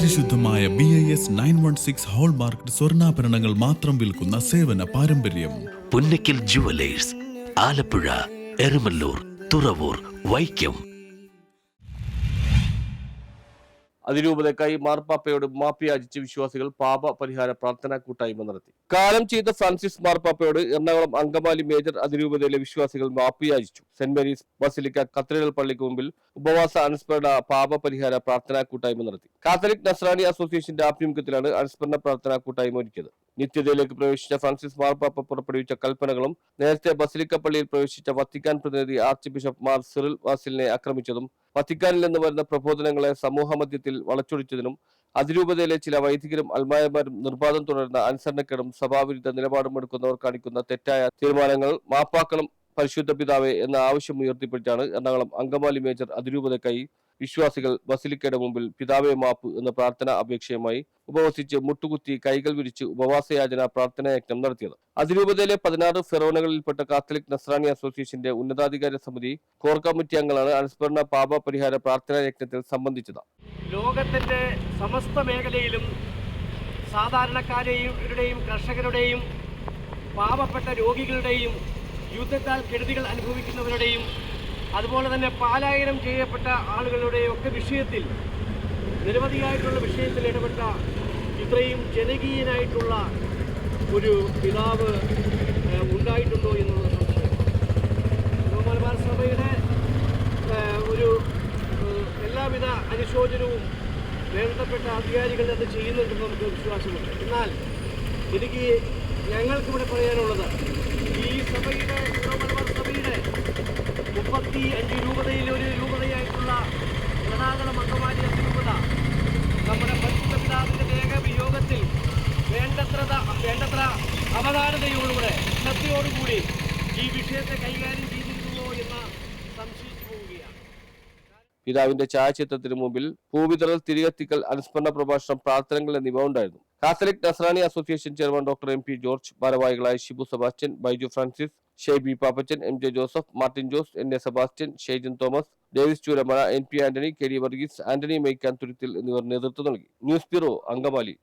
പരിശുദ്ധമായ B I S nine one six hallmark സ്വർണാഭരണങ്ങൾ മാത്രം വിൽക്കുന്ന സേവന പാരമ്പര്യം. പുന്നക്കിൽ ജുവലേഴ്സ് ആലപ്പുഴ എരുമല്ലൂർ തുറവൂർ വൈക്കം അതിരൂപതയ്ക്കായി മാർപ്പാപ്പയോട് മാപ്പി യാചിച്ച് വിശ്വാസികൾ പാപ പരിഹാര പ്രാർത്ഥനാ കൂട്ടായ്മ നടത്തി. കാലം ചെയ്ത ഫ്രാൻസിസ് മാർപ്പാപ്പയോട് എറണാകുളം അങ്കമാലി മേജർ അതിരൂപതയിലെ വിശ്വാസികൾ മാപ്പി യാചിച്ചു സെന്റ് മേരീസ് ബസിലിക്ക കത്തീഡ്രൽ പള്ളിക്ക് മുമ്പിൽ ഉപവാസ അനുസ്മരണ പാപ പരിഹാര പ്രാർത്ഥനാ കൂട്ടായ്മ നടത്തി. കാത്തലിക് നസ്രാണി അസോസിയേഷന്റെ ആഭിമുഖ്യത്തിലാണ് അനുസ്മരണ പ്രാർത്ഥനാ കൂട്ടായ്മ ഒരുക്കിയത്. നിത്യതയിലേക്ക് പ്രവേശിച്ച ഫ്രാൻസിസ് മാർപ്പാപ്പ പുറപ്പെടുവിച്ച കൽപ്പനകളും നേരത്തെ ബസിലിക്ക പള്ളിയിൽ പ്രവേശിച്ച വത്തിക്കാൻ പ്രതിനിധി ആർച്ച് ബിഷപ്പ് മാർ സിറിൽ വാസിലിനെ ആക്രമിച്ചതും വത്തിക്കാനിൽ നിന്ന് വരുന്ന പ്രബോധനങ്ങളെ സമൂഹമധ്യത്തിൽ വളച്ചൊടിച്ചതിനും അതിരൂപതയിലെ ചില വൈദികരും അൽമായമാരും നിർബാധം തുടരുന്ന അനുസരണക്കേടും സഭാവിരുദ്ധ നിലപാടും എടുക്കുന്നവർ കാണിക്കുന്ന തെറ്റായ തീരുമാനങ്ങൾ മാപ്പാക്കളും പരിശുദ്ധ പിതാവെ എന്ന ആവശ്യം ഉയർത്തിപ്പിടിച്ചാണ് എറണാകുളം അങ്കമാലി മേജർ അതിരൂപതയ്ക്കായി വിശ്വാസികൾ ബസിലിക്കയുടെ മുമ്പിൽ പിതാവെ മാപ്പ് എന്ന പ്രാർത്ഥന അപേക്ഷയുമായി ഉപവസിച്ച് മുട്ടുകുത്തി കൈകൾ വിരിച്ച് ഉപവാസയാചന പ്രാർത്ഥനായജ്ഞം നടത്തിയത്. അതിരൂപതയിലെ പതിനാറ് ഫെറോണകളിൽപ്പെട്ട കാത്തലിക് നസ്രാണി അസോസിയേഷന്റെ ഉന്നതാധികാര സമിതി കോർ കമ്മിറ്റി അംഗങ്ങളാണ് അനുസ്മരണ പാപ പരിഹാര പ്രാർത്ഥനാ യജ്ഞത്തിൽ സംബന്ധിച്ചത്. ലോകത്തിന്റെ സമസ്ത മേഖലയിലും സാധാരണക്കാരെയും കർഷകരുടെയും പാവപ്പെട്ട രോഗികളുടെയും യുദ്ധത്താൽ കെടുതികൾ അനുഭവിക്കുന്നവരുടെയും അതുപോലെ തന്നെ പാലായനം ചെയ്യപ്പെട്ട ആളുകളുടെ ഒക്കെ വിഷയത്തിൽ നിരവധിയായിട്ടുള്ള വിഷയത്തിൽ ഇടപെട്ട ഇത്രയും ജനകീയനായിട്ടുള്ള ഒരു പിതാവ് ഉണ്ടായിട്ടുണ്ടോ എന്നുള്ളത് സംശയം. മലബാർ സഭയുടെ ഒരു എല്ലാവിധ അനുശോചനവും വേണ്ടപ്പെട്ട അധികാരികൾ അത് ചെയ്യുന്നുണ്ടെന്ന് നമുക്ക് വിശ്വാസമുണ്ട്. എന്നാൽ എനിക്ക് ഞങ്ങൾക്കിവിടെ പറയാനുള്ളത് ഈ സഭയുടെ മലബാർ അഞ്ച് രൂപതയിൽ ഒരു രൂപതയായിട്ടുള്ള എറണാകുളം അങ്കമാലി അതിരൂപത നമ്മുടെ പരിശുദ്ധ പിതാവിന്റെ ദേഹവിയോഗത്തിൽ വേണ്ടത്ര വേണ്ടത്ര അവധാനതയോടുകൂടെ ശ്രദ്ധയോടുകൂടി ഈ വിഷയത്തെ കൈകാര്യം ചെയ്തിരിക്കുമോ എന്ന് സംശയിച്ചു പോവുകയാണ്. പിതാവിന്റെ ഛായാചിത്രത്തിന് മുമ്പിൽ ഭൂവിതറൽ തിരികെത്തിക്കൽ അനുസ്മരണ പ്രഭാഷണം പ്രാർത്ഥനകൾ എന്നിവ ഉണ്ടായിരുന്നു. Catholic Nasrani association chairman doctor M P George ഭാരവാഹികളായ Shibu Sebastian Baiju Francis Shaiby Pappachan M J Joseph Martin Jose N A Sebastian Shaijan Thomas Davis Chooramala N P Antony K D Varghese Antony Maikkan Thuruthil എന്നിവർ നേതൃത്വം നൽകി. News bureau Angamaly